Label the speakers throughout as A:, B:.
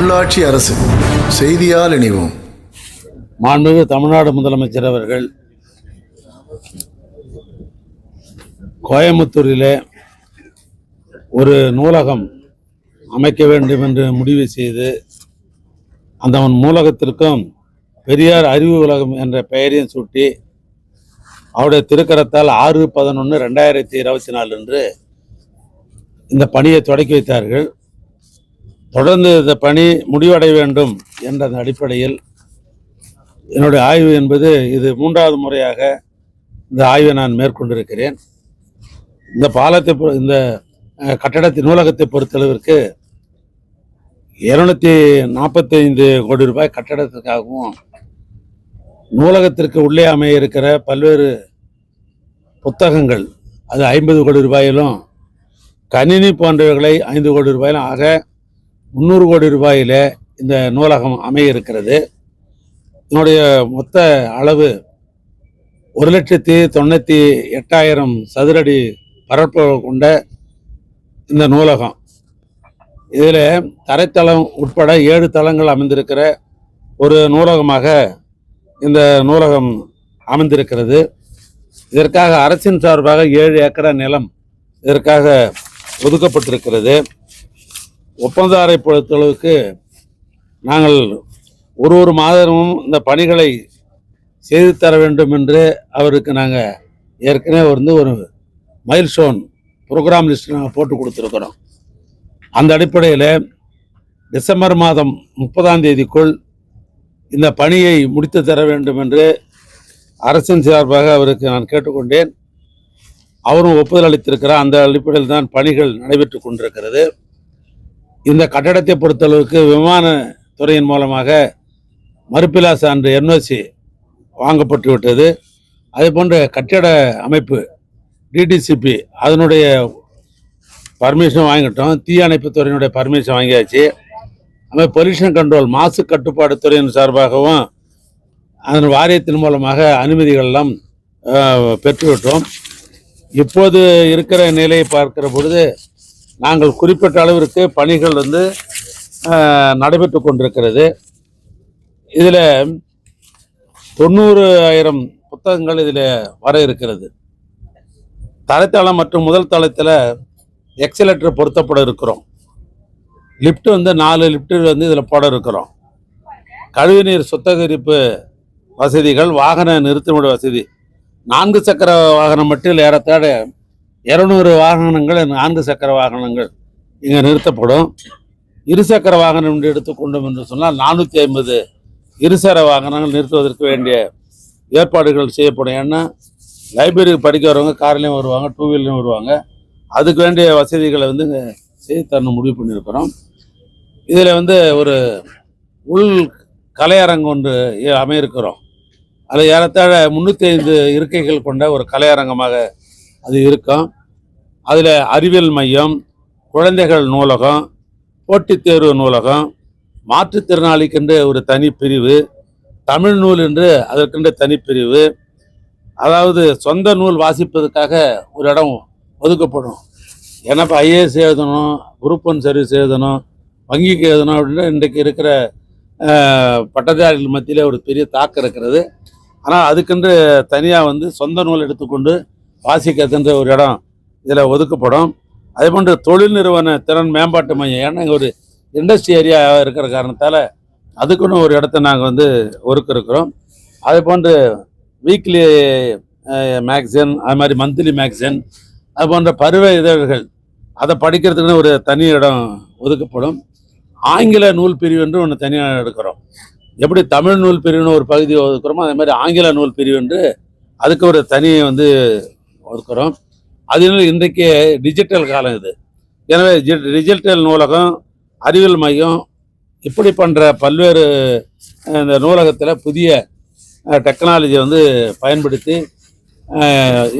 A: உள்ளாட்சி அரசு செய்தியால் இணைவோம்.
B: மாண்புமிகு தமிழ்நாடு முதலமைச்சர் அவர்கள் கோயம்புத்தூரிலே ஒரு நூலகம் அமைக்க வேண்டும் என்று முடிவு செய்து அந்த நூலகத்திற்கும் பெரியார் அறிவு உலகம் என்ற பெயரையும் சூட்டி அவருடைய திருக்கரத்தால் ஆறு பதினொன்று ரெண்டாயிரத்தி இருபத்தி நாலு அன்று இந்த பணியை தொடக்கி வைத்தார்கள். தொடர்ந்து இந்த பணி முடிவடைய வேண்டும் என்ற அடிப்படையில் என்னுடைய ஆய்வு என்பது இது மூன்றாவது முறையாக இந்த ஆய்வை நான் மேற்கொண்டிருக்கிறேன். இந்த பாலத்தை இந்த கட்டடத்தின் கட்டடத்தை நூலகத்தை பொறுத்தளவிற்கு இருநூத்தி நாற்பத்தைந்து கோடி ரூபாய் கட்டடத்திற்காகவும் நூலகத்திற்கு உள்ளே அமைய இருக்கிற பல்வேறு புத்தகங்கள் அது ஐம்பது கோடி ரூபாயிலும் கணினி போன்றவைகளை ஐந்து கோடி ரூபாயிலும் ஆக முந்நூறு கோடி ரூபாயில் இந்த நூலகம் அமைய இருக்கிறது இதனுடைய மொத்த அளவு ஒரு லட்சத்தி தொண்ணூற்றி எட்டாயிரம் சதுரடி பரப்பு கொண்ட இந்த நூலகம். இதில் தரைத்தளம் உட்பட ஏழு தளங்கள் அமைந்திருக்கிற ஒரு நூலகமாக இந்த நூலகம் அமைந்திருக்கிறது. இதற்காக அரசின் சார்பாக ஏழு ஏக்கரா நிலம் இதற்காக ஒதுக்கப்பட்டிருக்கிறது. ஒப்பந்தாரை பொறுத்தளவுக்கு நாங்கள் ஒரு ஒரு மாதமும் இந்த பணிகளை செய்து தர வேண்டும் என்று அவருக்கு நாங்கள் ஏற்கனவே வந்து ஒரு மைல் ஸ்டோன் ப்ரோக்ராம் லிஸ்ட் நாங்கள் போட்டு கொடுத்துருக்குறோம். அந்த அடிப்படையில் டிசம்பர் மாதம் முப்பதாம் தேதிக்குள் இந்த பணியை முடித்து தர வேண்டும் என்று அரசின் சார்பாக அவருக்கு நான் கேட்டுக்கொண்டேன். அவரும் ஒப்புதல் அளித்திருக்கிறார். அந்த அடிப்படையில் தான் பணிகள் நடைபெற்று கொண்டிருக்கிறது. இந்த கட்டடத்தை பொறுத்தளவுக்கு விமான துறையின் மூலமாக மறுப்பிலா சான்று என்ஓசி வாங்கப்பட்டு விட்டது. அதே போன்ற கட்டிட அமைப்பு டிடிசிபி அதனுடைய பர்மிஷன் வாங்கிட்டோம். தீயணைப்பு துறையினுடைய பர்மிஷன் வாங்கியாச்சு. அது பொல்யூஷன் கண்ட்ரோல் மாசு கட்டுப்பாடு துறையின் சார்பாகவும் அதன் வாரியத்தின் மூலமாக அனுமதிகளெல்லாம் பெற்றுவிட்டோம். இப்போது இருக்கிற நிலையை பார்க்கிற பொழுது நாங்கள் குறிப்பிட்ட அளவிற்கு பணிகள் வந்து நடைபெற்று கொண்டிருக்கிறது. இதில் தொண்ணூறு ஆயிரம் புத்தகங்கள் இதில் வர இருக்கிறது. தரைத்தளம் மற்றும் முதல் தளத்தில் எக்ஸலேட்டர் பொருத்தப்பட இருக்கிறோம். லிஃப்ட் வந்து நாலு லிஃப்ட் வந்து இதில் போட இருக்கிறோம். கழிவுநீர் சுத்திகரிப்பு வசதிகள் வாகன நிறுத்துமிட வசதி. நான்கு சக்கர வாகனம் மட்டும் ஏறத்தாழ இரநூறு வாகனங்கள் நான்கு சக்கர வாகனங்கள் இங்கே நிறுத்தப்படும். இருசக்கர வாகனம் என்று எடுத்துக்கொண்டோம் என்று சொன்னால் நானூற்றி ஐம்பது இருசக்கர வாகனங்கள் நிறுத்துவதற்கு வேண்டிய ஏற்பாடுகள் செய்யப்படும். ஏன்னா லைப்ரரிக்கு படிக்க வரவங்க கார்லேயும் வருவாங்க டூ வீலர்லையும் வருவாங்க. அதுக்கு வேண்டிய வசதிகளை வந்து இங்கே செய்து தரணும் முடிவு பண்ணியிருக்கிறோம். இதில் வந்து ஒரு உள் கலையரங்கம் ஒன்று அமையிருக்கிறோம். அது ஏறத்தாழ முந்நூற்றி ஐந்து இருக்கைகள் கொண்ட ஒரு கலையரங்கமாக அது இருக்கும் அதில் அறிவியல் மையம் குழந்தைகள் நூலகம் போட்டித் தேர்வு நூலகம் மாற்றுத்திறனாளிக்கென்று ஒரு தனி பிரிவு தமிழ் நூல் என்று அதற்கென்று தனிப்பிரிவு அதாவது சொந்த நூல் வாசிப்பதற்காக ஒரு இடம் ஒதுக்கப்படும். ஏன்னா இப்போ ஐஏஎஸ் எழுதணும் குரூப் ஒன் சர்வீஸ் எழுதணும் வங்கிக்கு எழுதணும் அப்படின்னு இன்றைக்கு இருக்கிற பட்டதாரிகள் மத்தியில் ஒரு பெரிய தாக்கம் இருக்கிறது. ஆனால் அதுக்கென்று தனியாக வந்து சொந்த நூல் எடுத்துக்கொண்டு வாசிக்கிறதுன்ற ஒரு இடம் இதில் ஒதுக்கப்படும். அதே போன்று தொழில் நிறுவன திறன் மேம்பாட்டு மையம் ஏன்னா இங்கே ஒரு இண்டஸ்ட்ரி ஏரியா இருக்கிற காரணத்தால் அதுக்குன்னு ஒரு இடத்த நாங்கள் வந்து ஒதுக்கிருக்கிறோம். அதே போன்று வீக்லி மேக்சின் அது மாதிரி மந்த்லி மேக்சின் அது போன்ற பருவ இதழ்கள் அதை படிக்கிறதுக்குன்னு ஒரு தனி இடம் ஒதுக்கப்படும். ஆங்கில நூல் பிரிவு என்று ஒன்று தனியாக எடுக்கிறோம். எப்படி தமிழ் நூல் பிரிவுன்னு ஒரு பகுதி ஒதுக்குறோமோ அதே மாதிரி ஆங்கில நூல் பிரிவு என்று அதுக்கு ஒரு தனி வந்து ஒதுக்குறோம் அதனால இன்றைக்கு டிஜிட்டல் காலம் இது. எனவே டிஜிட்டல் நூலகம் அறிவியல் மையம் இப்படி பண்ணுற பல்வேறு இந்த நூலகத்தில் புதிய டெக்னாலஜி வந்து பயன்படுத்தி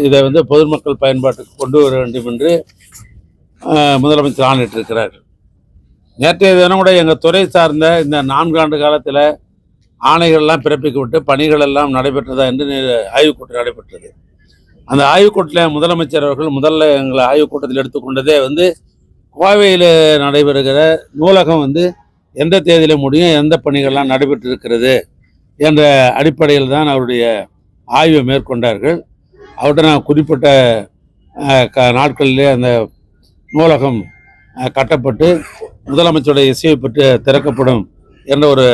B: இதை வந்து பொதுமக்கள் பயன்பாட்டுக்கு கொண்டு வர வேண்டும் என்று முதலமைச்சர் ஆணையிட்டிருக்கிறார் நேற்றைய தினம் கூட எங்கள் துறை சார்ந்த இந்த நான்காண்டு காலத்தில் ஆணைகள்லாம் பிறப்பிக்கப்பட்டு பணிகள் எல்லாம் நடைபெற்றதா என்று ஆய்வுக்கூட்டம் நடைபெற்றது. அந்த ஆய்வுக்கூட்டத்தில் முதலமைச்சர் அவர்கள் முதல்ல எங்களை ஆய்வுக்கூட்டத்தில் எடுத்துக்கொண்டதே வந்து கோவையில் நடைபெறுகிற நூலகம் வந்து எந்த தேதியில் முடியும் எந்த பணிகள்லாம் நடைபெற்று இருக்கிறது என்ற அடிப்படையில் தான் அவருடைய ஆய்வை மேற்கொண்டார்கள். அவர்கிட்ட நான் குறிப்பிட்ட க நாட்களிலே அந்த நூலகம் கட்டப்பட்டு முதலமைச்சருடைய இசையை பெற்று திறக்கப்படும் என்ற ஒரு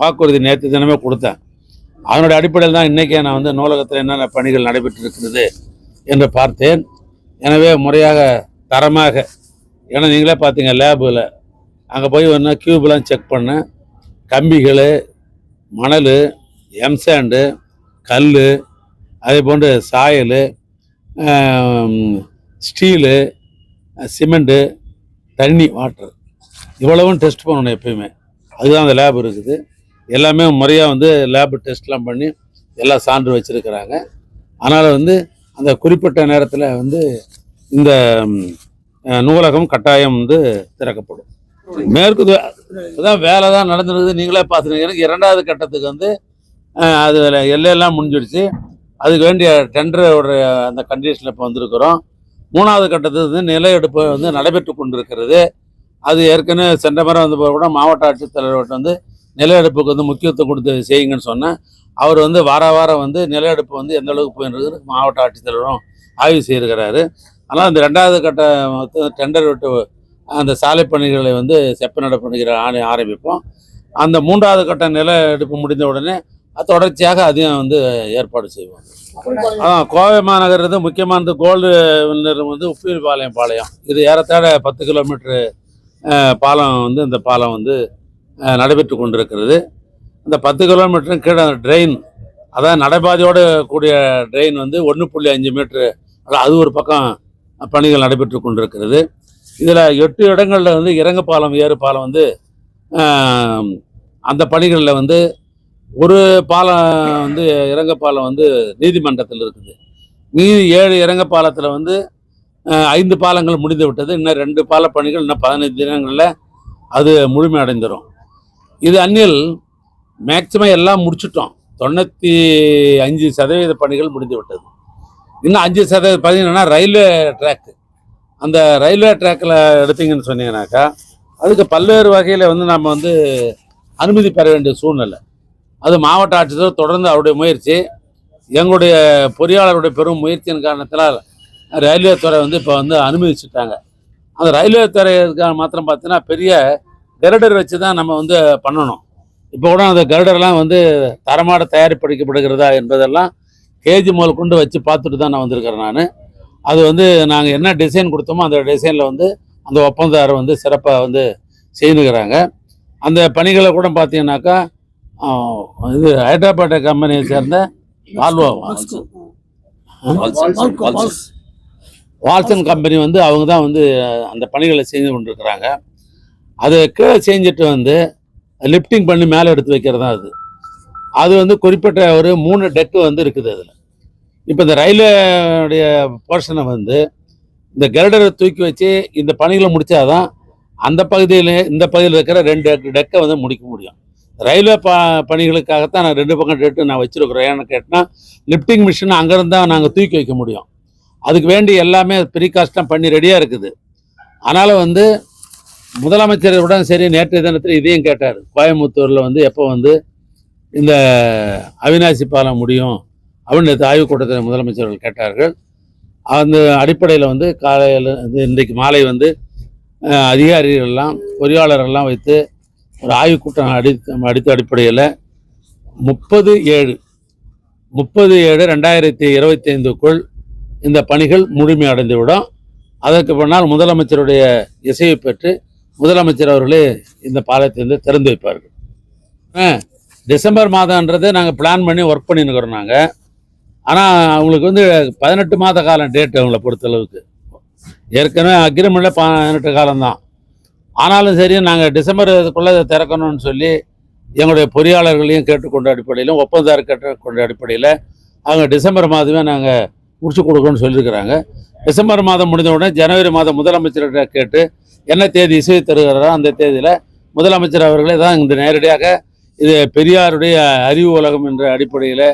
B: வாக்குறுதி நேற்று தினமே கொடுத்தேன். அதனுடைய அடிப்படையில் தான் இன்றைக்கே நான் வந்து நூலகத்தில் என்னென்ன பணிகள் நடைபெற்று இருக்கிறது என்று பார்த்தேன். எனவே முறையாக தரமாக ஏன்னா நீங்களே பார்த்தீங்க லேபில் அங்கே போய் ஒன்று கியூப்லாம் செக் பண்ணேன் கம்பிகள் மணல் எம்சாண்டு கல் அதே போன்று சாயல் ஸ்டீலு சிமெண்ட்டு தண்ணி வாட்டர். இவ்வளவும் டெஸ்ட் பண்ணணும் எப்பயுமே. அதுதான் அந்த லேப் இருக்குது. எல்லாமே முறையாக வந்து லேப் டெஸ்ட்லாம் பண்ணி எல்லாம் சான்று வச்சுருக்கிறாங்க. அதனால் வந்து அந்த குறிப்பிட்ட நேரத்தில் வந்து இந்த நூலகம் கட்டாயம் வந்து திறக்கப்படும். மேற்கு தான் வேலை தான் நடந்துருக்குது. நீங்களே பார்த்துருங்க. எனக்கு இரண்டாவது கட்டத்துக்கு வந்து அஹ், அது எல்லையெல்லாம் முடிஞ்சிடுச்சு. அதுக்கு வேண்டிய டெண்டரோட அந்த கண்டிஷனில் இப்போ வந்திருக்கிறோம். மூணாவது கட்டத்துக்கு வந்து நில எடுப்பு வந்து நடைபெற்று கொண்டிருக்கிறது. அது ஏற்கனவே சென்ற மரம் வந்து கூட மாவட்ட ஆட்சித்தலைவர்கிட்ட வந்து நில எடுப்புக்கு வந்து முக்கியத்துவம் கொடுத்து செய்யுங்கன்னு சொன்னால் அவர் வந்து வார வாரம் வந்து நில எடுப்பு வந்து எந்த அளவுக்கு போயிருக்கு மாவட்ட ஆட்சித்தலைவரும் ஆய்வு செய்திருக்கிறாரு. ஆனால் அந்த ரெண்டாவது கட்ட டெண்டர் விட்டு அந்த சாலை பணிகளை வந்து செப்ப நடப்பணிகிற ஆணை ஆரம்பிப்போம். அந்த மூன்றாவது கட்ட நில எடுப்பு முடிந்த உடனே அது தொடர்ச்சியாக அதையும் வந்து ஏற்பாடு செய்வோம். ஆ கோவை மாநகர் வந்து முக்கியமானது கோல்டு வின்னர் வந்து உப்பீர் பாளையம் பாளையம். இது ஏறத்தாழ பத்து கிலோமீட்ரு பாலம் வந்து இந்த பாலம் வந்து நடைபெற்று கொண்டிருக்கிறது. இந்த பத்து கிலோமீட்டரும் கீழே ட்ரெயின் அதான் நடைபாதையோடு கூடிய ட்ரெயின் வந்து ஒன்று புள்ளி அஞ்சு மீட்ரு அது ஒரு பக்கம் பணிகள் நடைபெற்று கொண்டிருக்கிறது. இதில் எட்டு இடங்களில் வந்து இறங்கு பாலம் ஏறு பாலம் வந்து அந்த பணிகளில் வந்து ஒரு பாலம் வந்து இறங்க பாலம் வந்து நீதிமன்றத்தில் இருக்குது. மீதி ஏழு இறங்க பாலத்தில் வந்து ஐந்து பாலங்கள் முடிந்து விட்டது. இன்னும் ரெண்டு பால பணிகள் இன்னும் பதினைந்து தினங்களில் அது முழுமையடைந்துடும் இது அந்நில் மேக்சிமம் எல்லாம் முடிச்சிட்டோம். தொண்ணூற்றி அஞ்சு சதவீத பணிகள் முடிந்து விட்டது இன்னும் அஞ்சு சதவீத பார்த்தீங்கன்னா ரயில்வே ட்ராக்கு அந்த ரயில்வே ட்ராக்கில் எடுத்தீங்கன்னு சொன்னீங்கன்னாக்கா அதுக்கு பல்வேறு வகையில் வந்து நம்ம வந்து அனுமதி பெற வேண்டிய சூழ்நிலை. அது மாவட்ட ஆட்சித்தர் தொடர்ந்து அவருடைய முயற்சி எங்களுடைய பொறியாளருடைய பெரும் முயற்சியின் காரணத்தினால் ரயில்வே துறை வந்து இப்போ வந்து அனுமதிச்சுட்டாங்க. அந்த ரயில்வே துறைக்கான மாத்திரம் பார்த்தீங்கன்னா பெரிய கருடர் வச்சு தான் நம்ம வந்து பண்ணணும். இப்போ கூட அந்த கருடர்லாம் வந்து தரமான தயாரிப்படிக்கப்படுகிறதா என்பதெல்லாம் கேஜி முதல் கொண்டு வச்சு பார்த்துட்டு தான் நான் வந்திருக்கிறேன் நான். அது வந்து நாங்கள் என்ன டிசைன் கொடுத்தோமோ அந்த டிசைனில் வந்து அந்த ஒப்பந்ததாரர் வந்து சிறப்பாக வந்து செய்துக்கிறாங்க. அந்த பணிகளை கூட பார்த்தீங்கன்னாக்கா இது ஹைதராபாத் கம்பெனியை சேர்ந்த வால்வோ வால்சன் கம்பெனி வந்து அவங்க தான் வந்து அந்த பணிகளை செய்து கொண்டிருக்கிறாங்க. அதை கீழே செஞ்சுட்டு வந்து லிஃப்டிங் பண்ணி மேலே எடுத்து வைக்கிறது தான் அது. அது வந்து குறிப்பிட்ட ஒரு மூணு டெக்கு வந்து இருக்குது அதில். இப்போ இந்த ரயிலுடைய போர்ஷனை வந்து இந்த கருடரை தூக்கி வச்சு இந்த பணிகளை முடித்தாதான் அந்த பகுதியில் இந்த பகுதியில் இருக்கிற ரெண்டு டெக்கை வந்து முடிக்க முடியும். ரயில்வே ப பணிகளுக்காகத்தான் நான் ரெண்டு பக்கம் டெட்டு நான் வச்சுருக்குறோம் ஏன்னு கேட்டால் லிஃப்டிங் மிஷின் அங்கேருந்து தான் நாங்கள் தூக்கி வைக்க முடியும். அதுக்கு வேண்டி எல்லாமே ப்ரீகாஸ்டாக பண்ணி ரெடியாக இருக்குது. அதனால் வந்து முதலமைச்சருடன் சரி நேற்றைய தினத்தில் இதையும் கேட்டார். கோயம்புத்தூரில் வந்து எப்போ வந்து இந்த அவினாசி பாலம் முடியும் அப்படின்னு ஆய்வுக் கூட்டத்தில் முதலமைச்சர்கள் கேட்டார்கள். அந்த அடிப்படையில் வந்து காலையில் இன்றைக்கு மாலை வந்து அதிகாரிகள்லாம் பொறியாளர்கள்லாம் வைத்து ஒரு ஆய்வுக் கூட்டம் அடி அடித்த அடிப்படையில் முப்பது ஏழு முப்பது ஏழு ரெண்டாயிரத்தி இருபத்தி ஐந்துக்குள் இந்த பணிகள் முழுமையடைந்துவிடும். அதற்கு பின்னால் முதலமைச்சருடைய இசையை பெற்று முதலமைச்சர் அவர்களே இந்த பாலத்தை வந்து திறந்து வைப்பார்கள் டிசம்பர் மாதம்ன்றது நாங்கள் பிளான் பண்ணி ஒர்க் பண்ணிருக்கிறோம் நாங்கள் ஆனால் அவங்களுக்கு வந்து பதினெட்டு மாத காலம் டேட் அவங்கள பொறுத்தளவுக்கு. ஏற்கனவே அக்ரிமெண்ட்டில் பதினெட்டு காலம்தான். ஆனாலும் சரி நாங்கள் டிசம்பருக்குள்ளே இதை திறக்கணும்னு சொல்லி எங்களுடைய பொறியாளர்களையும் கேட்டுக்கொண்ட அடிப்படையிலும் ஒப்பந்தார் கேட்டுக்கொண்ட அடிப்படையில் அவங்க டிசம்பர் மாதமே நாங்கள் முடிச்சு கொடுக்கணும்னு சொல்லியிருக்கிறாங்க. டிசம்பர் மாதம் முடிஞ்ச உடனே ஜனவரி மாதம் முதலமைச்சர்கிட்ட கேட்டு என்ன தேதி இசை தருகிறாரோ அந்த தேதியில் முதலமைச்சர் அவர்களே தான் இந்த நேரடியாக இது பெரியாருடைய அறிவு உலகம் என்ற அடிப்படையில்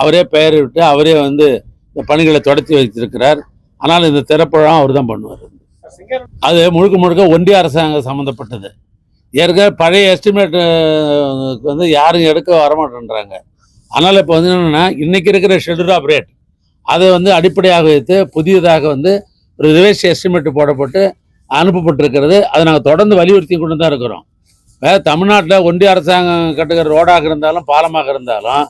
B: அவரே பெயரிட்டு அவரே வந்து இந்த பணிகளை தொடர்த்தி வைத்திருக்கிறார். ஆனால் இந்த திறப்பழம் அவர் தான் பண்ணுவார். அது முழுக்க முழுக்க ஒன்றிய அரசாங்கம் சம்மந்தப்பட்டது ஏற்கனவே பழைய எஸ்டிமேட் வந்து யாரும் எடுக்க வரமாட்டேன்றாங்க. அதனால் இப்போ வந்து என்னென்னா இன்றைக்கி இருக்கிற ஷெட்யூல் ஆஃப் ரேட் அதை வந்து அடிப்படையாக வைத்து புதியதாக வந்து ஒரு ரிவேஸ் எஸ்டிமேட் போடப்பட்டு அனுப்பப்பட்டிருக்கிறது. அதை நாங்கள் தொடர்ந்து வலியுறுத்தி கொண்டு தான் இருக்கிறோம். வேறு தமிழ்நாட்டில் ஒன்றிய அரசாங்கம் கட்டுகிற ரோடாக இருந்தாலும் பாலமாக இருந்தாலும்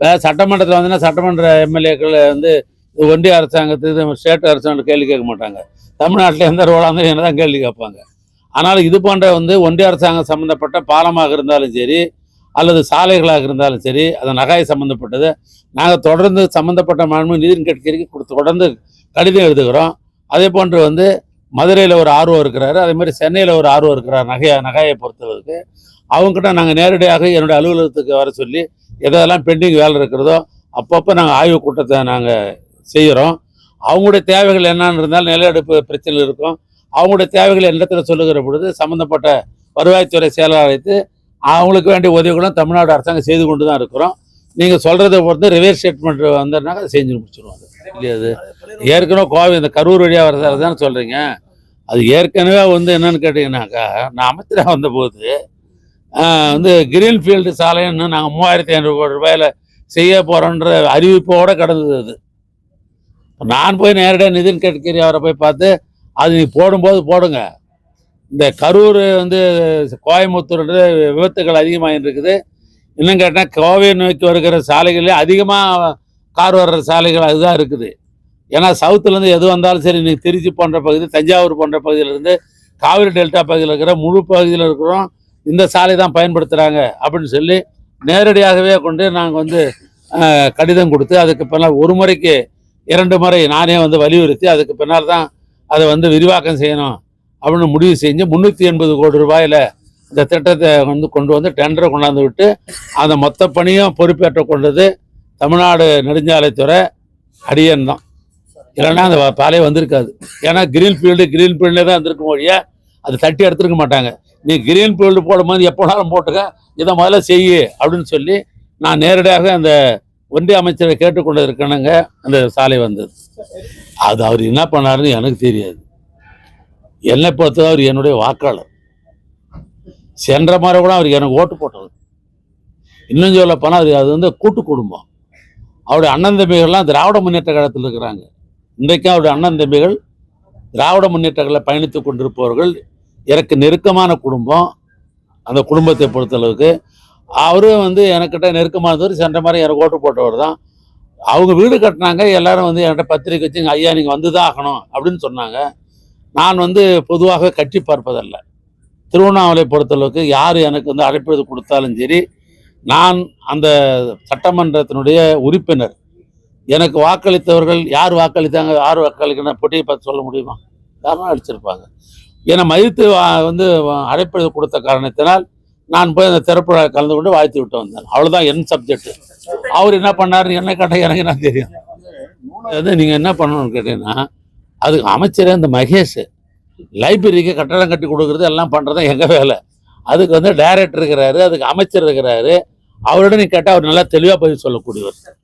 B: வேறு சட்டமன்றத்தில் வந்துன்னா சட்டமன்ற எம்எல்ஏக்கள் வந்து ஒன்றிய அரசாங்கத்துக்கு ஸ்டேட் அரசாங்கம் கேள்வி கேட்க மாட்டாங்க. தமிழ்நாட்டில் எந்த ரோடாக இருந்தாலும் என்ன தான் கேள்வி கேட்பாங்க. ஆனால் இது போன்ற வந்து ஒன்றிய அரசாங்கம் சம்மந்தப்பட்ட பாலமாக இருந்தாலும் சரி அல்லது சாலைகளாக இருந்தாலும் சரி அது நகாய் சம்மந்தப்பட்டது நாங்கள் தொடர்ந்து சம்மந்தப்பட்ட மாண்பு நிதின் கட்கரிக்கு கொடுத்து தொடர்ந்து கடிதம் எழுதுகிறோம். அதே போன்று வந்து மதுரையில் ஒரு ஆர்வம் இருக்கிறாரு. அதே மாதிரி சென்னையில் ஒரு ஆர்வம் இருக்கிறார் நகையை நகையை பொறுத்தளவுக்கு அவங்ககிட்ட நாங்கள் நேரடியாக என்னுடைய அலுவலகத்துக்கு வர சொல்லி எதெல்லாம் பெண்டிங் வேலை இருக்கிறதோ அப்பப்போ நாங்கள் ஆய்வு கூட்டத்தை நாங்கள் செய்கிறோம் அவங்களுடைய தேவைகள் என்னன்னு இருந்தாலும் நிலையெடுப்பு பிரச்சனை இருக்கும். அவங்களுடைய தேவைகள் இடத்துல சொல்லுகிற பொழுது சம்மந்தப்பட்ட வருவாய்த்துறை செயலாளர் அவங்களுக்கு வேண்டிய உதவிகளும் தமிழ்நாடு அரசாங்கம் செய்து கொண்டு தான் இருக்கிறோம். நீங்கள் சொல்கிறத பொறுத்து ரிவர்ஸ் ஸ்டேட்மெண்ட் வந்தோன்னா அதை செஞ்சு முடிச்சிடுவாங்க இல்லையா அது? ஏற்கனவே கோவை இந்த கரூர் வழியாக வரதால தானே சொல்கிறீங்க அது ஏற்கனவே வந்து என்னன்னு கேட்டிங்கனாக்கா நான் அமைச்சராக வந்தபோது வந்து கிரீன்ஃபீல்டு சாலைன்னு நாங்கள் மூவாயிரத்தி ஐநூறு கோடி ரூபாயில் செய்ய போகிறோன்ற அறிவிப்போடு கடந்தது அது. நான் போய் நேரடியாக நிதின் கட்கரி அவரை போய் பார்த்து அது நீ போடும்போது போடுங்க. இந்த கரூர் வந்து கோயம்புத்தூர்ன்ற விபத்துகள் அதிகமாகிட்டு இருக்குது இன்னும் கேட்டால் கோவை நோக்கி வருகிற சாலைகளே அதிகமாக கார் வர்ற சாலைகள் அதுதான் இருக்குது. ஏன்னா சவுத்துலேருந்து எது வந்தாலும் சரி நீ திருச்சி போன்ற பகுதி தஞ்சாவூர் போன்ற பகுதியிலேருந்து காவிரி டெல்டா பகுதியில் இருக்கிற முழு பகுதியில் இருக்கிறோம் இந்த சாலை தான் பயன்படுத்துகிறாங்க அப்படின்னு சொல்லி நேரடியாகவே கொண்டு நாங்கள் வந்து கடிதம் கொடுத்து அதுக்கு பின்னால் ஒரு முறைக்கு இரண்டு முறை நானே வந்து வலியுறுத்தி அதுக்கு பின்னால் தான் அதை வந்து விரிவாக்கம் செய்யணும் அப்படின்னு முடிவு செஞ்சு முந்நூற்றி எண்பது கோடி ரூபாயில் இந்த திட்டத்தை வந்து கொண்டு வந்து டெண்டரை கொண்டாந்து விட்டு அந்த மொத்த பணியும் பொறுப்பேற்ற கொண்டது தமிழ்நாடு நெடுஞ்சாலைத்துறை அடியன் தான். இல்லைன்னா அந்த பாலே வந்திருக்காது. ஏன்னா கிரீன் ஃபீல்டு கிரீன் ஃபீல்டே தான் இருந்திருக்கும் ஒழிய அதை தட்டி எடுத்துருக்க மாட்டாங்க. நீ கிரீன் ஃபீல்டு போடும்போது எப்போனாலும் போட்டுக்க இதை முதல்ல செய்யு அப்படின்னு சொல்லி நான் நேரடியாக அந்த ஒன்றிய அமைச்சரை கேட்டுக்கொண்டு இருக்கணுங்க அந்த சாலை வந்தது. அது அவர் என்ன பண்ணாருன்னு எனக்கு தெரியாது. என்னை பொறுத்தவரை அவர் என்னுடைய வாக்காளர். சென்ற மாதிரி கூட அவர் எனக்கு ஓட்டு போட்டது இன்னும் சொல்ல போனால் அது அது வந்து கூட்டு குடும்பம். அவருடைய அண்ணன் தம்பிகள்லாம் திராவிட முன்னேற்ற கழகத்தில் இருக்கிறாங்க. இன்றைக்கும் அவருடைய அண்ணன் தம்பிகள் திராவிட முன்னேற்றங்களில் பயணித்து கொண்டிருப்பவர்கள் எனக்கு நெருக்கமான குடும்பம் அந்த குடும்பத்தை பொறுத்தளவுக்கு. அவரும் வந்து எனக்கிட்ட நெருக்கமானவர் சென்ற மாதிரி எனக்கு ஓட்டு போட்டவர் தான். அவங்க வீடு கட்டினாங்க எல்லாரும் வந்து என்கிட்ட பத்திரிக்கை வச்சு ஐயா நீங்கள் வந்து தான் ஆகணும் அப்படின்னு சொன்னாங்க. நான் வந்து பொதுவாக கட்டி பார்ப்பதல்ல. திருவண்ணாமலை பொறுத்தளவுக்கு யார் எனக்கு வந்து அழைப்பு கொடுத்தாலும் சரி நான் அந்த சட்டமன்றத்தினுடைய உறுப்பினர் எனக்கு வாக்களித்தவர்கள் யார் வாக்களித்தாங்க யார் வாக்களிக்கணும் பொட்டியை பார்த்து சொல்ல முடியுமா? யாரும் அடிச்சிருப்பாங்க. என்னை மதித்து வந்து அழைப்பு கொடுத்த காரணத்தினால் நான் போய் அந்த திறப்புழா கலந்து கொண்டு வாழ்த்து விட்டு வந்தேன். அவ்வளோதான் என் சப்ஜெக்ட் அவர் என்ன பண்ணாருன்னு என்ன கேட்டால் எனக்கு நான் தெரியும். வந்து நீங்கள் என்ன பண்ணணும்னு கேட்டீங்கன்னா அதுக்கு அமைச்சரே இந்த மகேஷ். லைப்ரரிக்கு கட்டடம் கட்டி கொடுக்குறது எல்லாம் பண்ணுறது எங்கள் வேலை? அதுக்கு வந்து டைரக்டர் இருக்கிறாரு அதுக்கு அமைச்சர் இருக்கிறாரு. அவரோட நீ கேட்டால் அவர் நல்லா தெளிவாக பதில் சொல்லக்கூடியவர்.